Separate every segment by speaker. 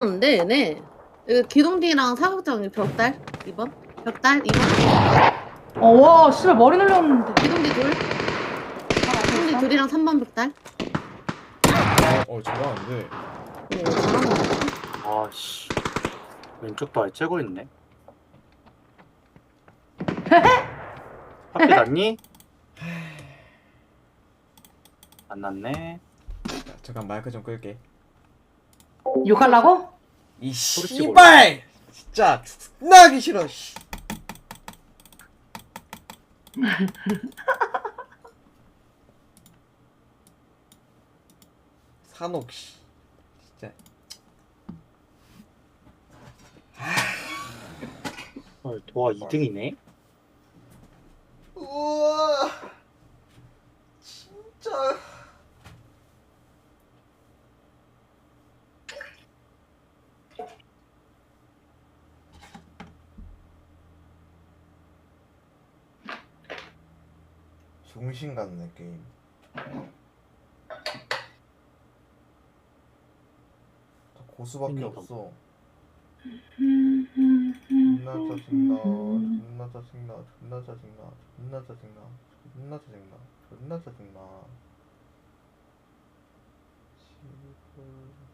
Speaker 1: 근데 얘네. 여기 기동디랑 사격장 벽달? 2번? 벽달? 2번?
Speaker 2: 어, 와, 씨발 머리 눌렸는데.
Speaker 1: 기동디 둘? 기동디 둘이랑 3번 벽달?
Speaker 3: 어, 어 잘하는데.
Speaker 1: 어 잘한 거 같아.
Speaker 4: 아씨. 왼쪽도 아예 째고 있네. 학교 났니? 안 났네.
Speaker 3: 자, 잠깐 마이크 좀 끌게.
Speaker 2: 욕하려고?
Speaker 3: 이 씨발! 진짜 존나 하기 싫어. 씨. 산옥 씨. 진짜.
Speaker 4: 어, 도화 2등이네
Speaker 3: 정신 같네 게임. 저 고수밖에
Speaker 4: 그러니까.
Speaker 3: 없어. 존나 짜증나. 존나 짜증나. 존나 짜증나. 존나 짜증나. 존나 짜증나. 존나 짜증나. 씨발.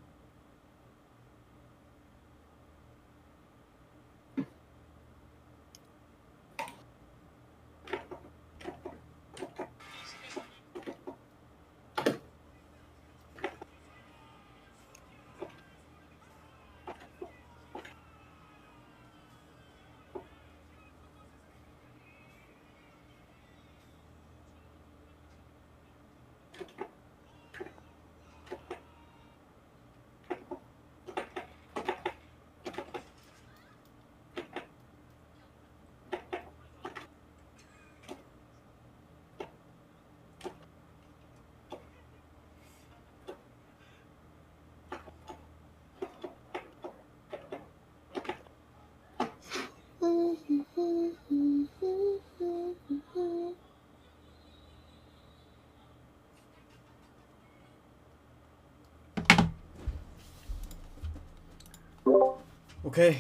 Speaker 3: 오케이.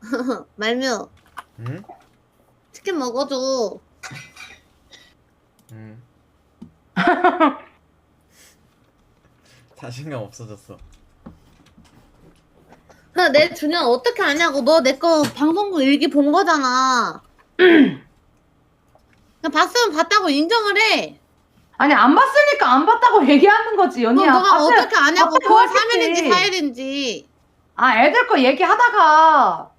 Speaker 1: 말묘
Speaker 3: 응?
Speaker 1: 치킨 먹어줘
Speaker 3: 응. 자신감 없어졌어.
Speaker 1: 그래 내 준현 어떻게 아냐고 너 내 거 방송국 일기 본 거잖아 그냥 봤으면 봤다고 인정을 해
Speaker 2: 아니, 안 봤으니까 안 봤다고 얘기하는 거지,
Speaker 1: 너,
Speaker 2: 연희야.
Speaker 1: 너가
Speaker 2: 봤으면
Speaker 1: 어떻게 아냐고
Speaker 2: 봤다고
Speaker 1: 9월
Speaker 2: 하겠지.
Speaker 1: 3일인지 4일인지
Speaker 2: 아, 애들 거 얘기하다가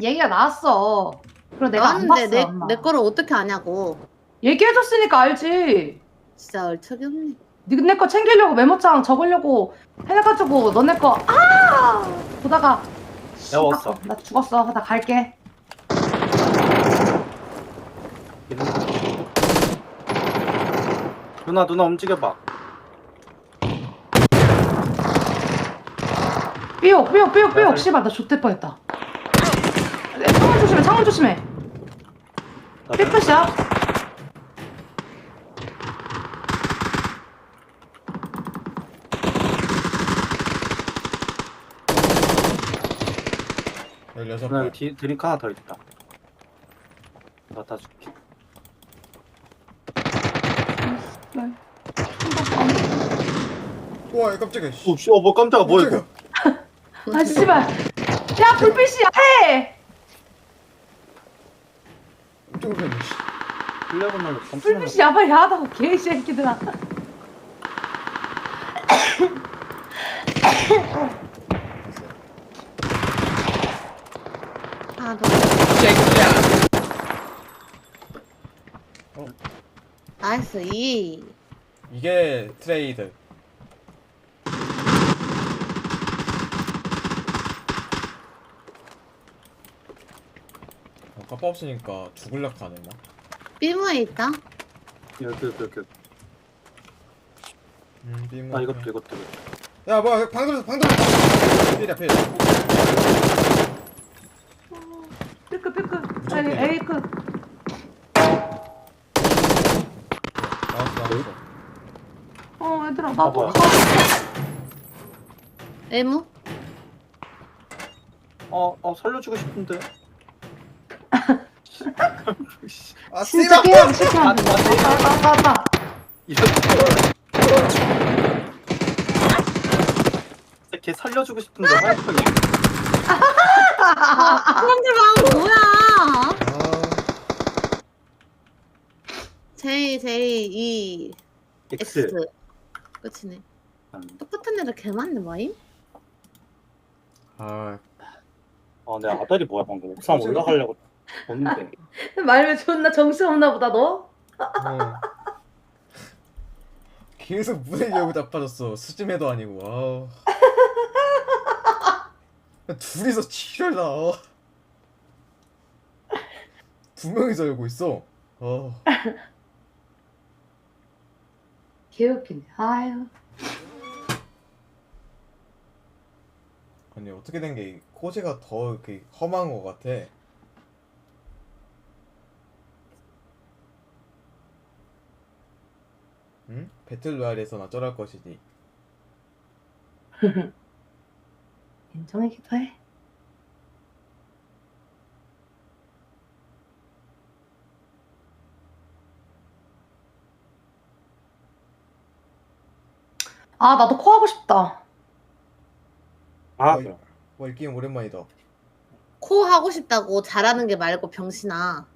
Speaker 2: 얘기가 나왔어. 그래서 내가 안 봤어,
Speaker 1: 나왔는데 내,
Speaker 2: 엄마.
Speaker 1: 내 거를 어떻게 아냐고
Speaker 2: 얘기해줬으니까 알지.
Speaker 1: 진짜 얼척이 없네
Speaker 2: 니네 거 챙기려고 메모장 적으려고 해가지고 너네 거, 아! 보다가.
Speaker 4: 배웠어.
Speaker 2: 나 죽었어. 나 갈게.
Speaker 4: 누나 누나 움직여봐
Speaker 2: 삐옥, 삐옥, 삐옥, 삐옥.
Speaker 4: 아,
Speaker 2: 씨발, 나 좆될 뻔했다. 네, 창문 조심해, 창문 조심해.
Speaker 4: 나
Speaker 2: 삐끗이야.
Speaker 3: 열여섯
Speaker 4: 누나
Speaker 3: 발.
Speaker 4: 여기 뒤, 드링크 하나 더 있다 갖다 줄게
Speaker 3: 우 와 깜짝이야. 씨.
Speaker 4: 오씨 어 뭐 깜짝아 뭐야 이거
Speaker 2: 아, 씨발. 야, 불빛이야, 해!
Speaker 3: 깜짝이야. 씨.
Speaker 4: 플래그만 깜짝
Speaker 2: 불빛이 야발 야하다고, 개새끼들아.
Speaker 1: 아너
Speaker 3: 새끼야.
Speaker 1: 나이스 이
Speaker 3: 이게 트레이드. 어, 까빠 없으니까 죽을려 하네 나.
Speaker 1: 삐무에 있다
Speaker 4: 여기 여기 여기
Speaker 3: 음,
Speaker 4: 삐아 이것도 이것도 이것도.
Speaker 3: 야 뭐야 방 들었어 방 들었어. 필이야 필.
Speaker 2: 삐끗.
Speaker 3: 무조건
Speaker 2: 에이, 에이크.
Speaker 3: 나왔어 나왔어.
Speaker 2: 어 얘들아 나도
Speaker 4: 뭐야?
Speaker 2: 가.
Speaker 1: 애무?
Speaker 4: 어, 어, 살려주고 싶은데.
Speaker 3: 아
Speaker 2: 진짜
Speaker 3: 씨발.
Speaker 4: 돼, 안 돼.
Speaker 2: 왔다 왔다 왔다
Speaker 4: 이렇게. 걔 살려주고 싶은데 화이팅이.
Speaker 1: 마음 뭐야?
Speaker 3: 아,
Speaker 1: J J E
Speaker 4: X.
Speaker 1: X. 끝이네.
Speaker 4: 음.
Speaker 1: 똑같은 애들 개 많네 뭐임?
Speaker 3: 아
Speaker 4: 어, 내 아들이 뭐야 방금 옥상 올라가려고 보는데.
Speaker 2: 말면 존나 정신없나 보다 너
Speaker 3: 어. 계속 문을 열고 자빠졌어. 수즘에도 아니고. 아우. 둘이서 지랄나. 두 명이서 열고 있어. 어.
Speaker 2: 개웃기네 아유
Speaker 3: 아니 어떻게 된 게 코제가 더 이렇게 험한 것 같아. 응? 배틀로얄에선 어쩌랄 것이니.
Speaker 2: 인정이기도 해 아 나도 코 하고 싶다
Speaker 4: 아. 그래.
Speaker 3: 와, 이 게임 오랜만이다.
Speaker 1: 코 하고 싶다고 잘하는 게 말고 병신아.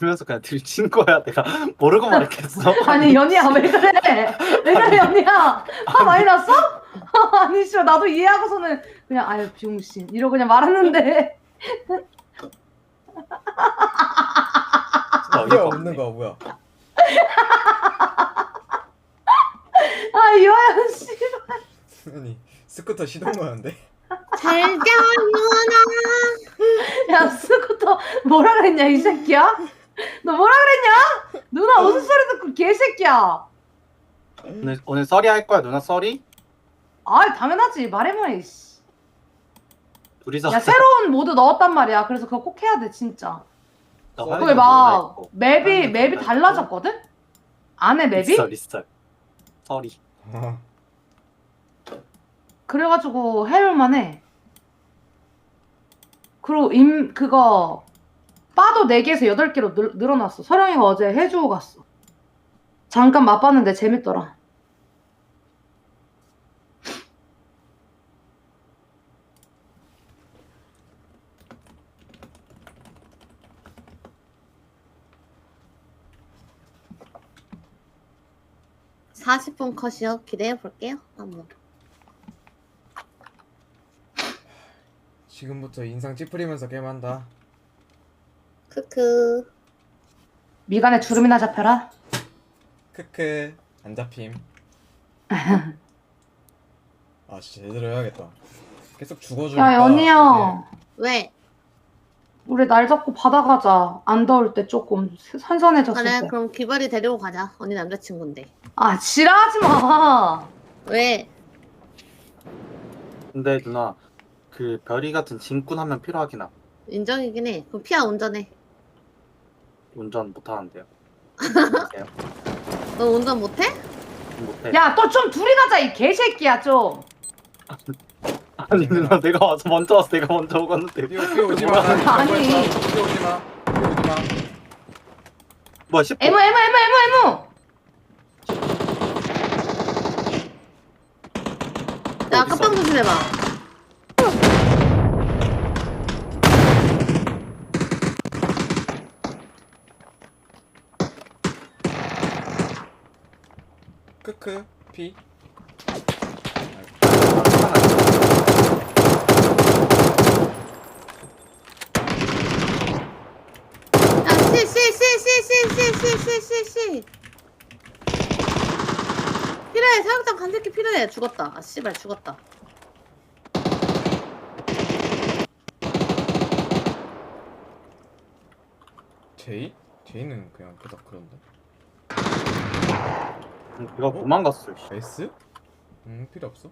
Speaker 4: 알면서 그냥 들친 거야. 내가 모르고 말했겠어.
Speaker 2: 아니 연희야 왜 그래 왜 그래 연희야 화 많이 났어? 아니 씨발 나도 이해하고서는 그냥 아유 비용신 이러고 그냥 말았는데
Speaker 4: 어,
Speaker 3: 뭐야
Speaker 4: 이거
Speaker 3: 없는 거야 뭐야?
Speaker 2: 아 이화연 씨
Speaker 3: 아니 스쿠터 시동 거는데.
Speaker 1: 잘자 누나.
Speaker 2: 야 스쿠터 뭐라 그랬냐 이 새끼야? 너 뭐라 그랬냐? 누나 무슨 소리 듣고 개새끼야
Speaker 4: 오늘 오늘 썰이 할 거야 누나 썰이?
Speaker 2: 아 당연하지 말해봐 이씨
Speaker 4: 둘이서.
Speaker 2: 야 새로운 모드 넣었단 말이야 그래서 그거 꼭 해야 돼 진짜
Speaker 4: 나
Speaker 2: 그게
Speaker 4: 화장실
Speaker 2: 막 맵이 맵이 달라졌거든? 안에. 맵이?
Speaker 4: 리썰 리썰. 썰이.
Speaker 3: 아,
Speaker 2: 그래가지고 해볼만 해 그리고 임 그거 바도 4개에서 8개로 늘, 늘어났어 서령이가 어제 해주고 갔어 잠깐 맛봤는데 재밌더라
Speaker 1: 사십 분 컷이요. 기대해 볼게요. 한번.
Speaker 3: 지금부터 인상 찌푸리면서 게임한다.
Speaker 1: 크크.
Speaker 2: 미간에 주름이나 잡혀라
Speaker 3: 크크 안 잡힘. 아 진짜 제대로 해야겠다. 계속 죽어주니까.
Speaker 2: 야 연희야
Speaker 1: 왜?
Speaker 2: 우리 날 잡고 바다 가자 안 더울 때 조금 선선해졌을
Speaker 1: 그래
Speaker 2: 때
Speaker 1: 그럼 귀걸이 데리고 가자. 언니 남자친구인데.
Speaker 2: 아 지랄하지 마
Speaker 1: 왜?
Speaker 4: 근데 누나 그 별이 같은 짐꾼 한 명 필요하긴 함.
Speaker 1: 인정이긴 해. 그럼 피아 운전해.
Speaker 4: 운전 못 하는데요. 안녕하세요.
Speaker 1: 너 운전 못해?
Speaker 4: 못해.
Speaker 2: 야또좀 둘이 가자 이 개새끼야 좀
Speaker 4: 아니 누나 내가 와서 먼저 와서 내가 먼저 오갔는데.
Speaker 3: 뛰어 뛰어 오지 마.
Speaker 2: 아니.
Speaker 3: 뛰어 오지 마. 뛰어 오지 마.
Speaker 4: 뭐야 10분.
Speaker 2: 에모 에모 에모 에모 에모
Speaker 1: 야
Speaker 4: 어딨어?
Speaker 1: 끝방 조심해봐.
Speaker 3: 크크 피.
Speaker 1: 야씨씨 씨 씨 씨 씨 씨 씨 씨 필요해 사육장 간새끼 필요해 죽었다 아 씨발 죽었다
Speaker 3: 제이? 제이는 그냥 그닥 그런데.
Speaker 4: 이거 도망갔어. 씨.
Speaker 3: S? 음 필요 없어.